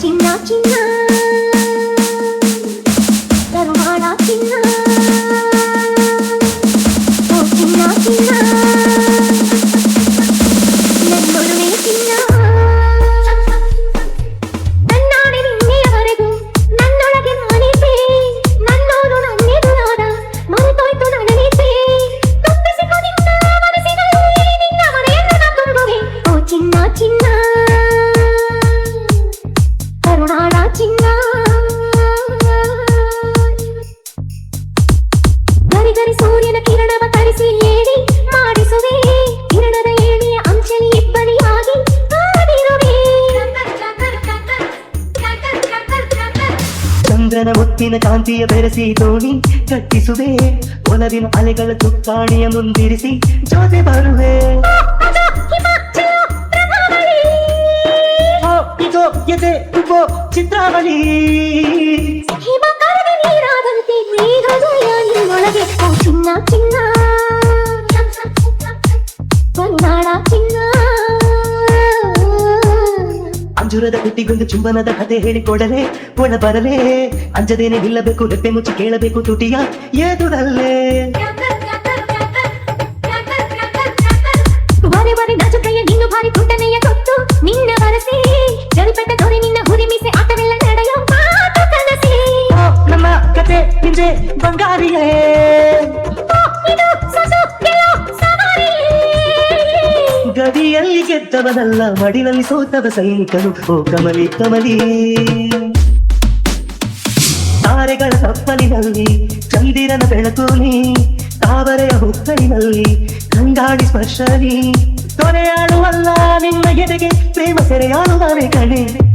Naughty, naughty, naughty. ಚಂದ್ರನ ಮುತ್ತಿನ ಕಾಂತಿಯ ಬೆರೆಸಿ ದೋಣಿ ಕಟ್ಟಿಸುವೆ ಒಲವಿನ ಅಲೆಗಳ ಚುಕ್ಕಾಣಿಯ ಮುಂದಿರಿಸಿ ಜೊತೆ ಬರುವೆ ಅದು ಹಿಮಾಚಲ ಪ್ರಭಾವಳಿ ಓ, ಇದೋ ಎದೆ ಉಬ್ಬೋ ಚಿತ್ರಾವಳಿ ಅಂಜುರದ ಹುಟ್ಟಿಗೊಂದು ಚುಂಬನದ ಕತೆ ಹೇಳಿಕೊಡಲೆ ಒಳ ಬರಲೇ. ಅಂಜದೇನೆ ನಿಲ್ಲಬೇಕು ರೆಪ್ಪೆ ಮುಚ್ಚಿ ಕೇಳಬೇಕು ತುಟಿಯ ಎದುರಲ್ಲೇ. ಬಾರಿ ಬಾರಿ ನಾಚುಕಯ್ಯ ನಿನ್ನು ಭಾರಿ ತುಂಟನೆಯ ಕೊಟ್ಟು ನಿನ್ನ ಬರಸಿ ಜರಿಪೆಟ್ಟ ದೊರೆ ನಿನ್ನ ಹುರಿಮಿಸೆ ಆಟವೆಲ್ಲ ನಡೆಯೋ ಮಾತು ಕನಸಿ. ನಮ್ಮ ಕತೆ ಹಿಂದೆ ಬಂಗಾರಿಯೇ. ಇದು ಸೊಸು. ಗಡಿಯಲ್ಲಿ ಗೆದ್ದವನಲ್ಲ, ಮಡಿಲಲ್ಲಿ ಸೋತವ ಸೈನಿಕನು. ಓ ಕಮಲಿ ಕಮಲಿ. ತಾರೆಗಳ ತಪ್ಪಲಿನಲ್ಲಿ ಚಂದಿರನ ಬೆಳಕು ನೀ ತಾವರೆಯ ಹುಕ್ಕಲಿನಲ್ಲಿ ಕಂಗಾಡಿ ಸ್ಪರ್ಶನಿ ತೊರೆಯಾಡುವಲ್ಲ ನಿನ್ನ ಎದೆಗೆ, ಪ್ರೇಮ ಸೆರೆಯಾಡುವನೆ ಕಣೆ.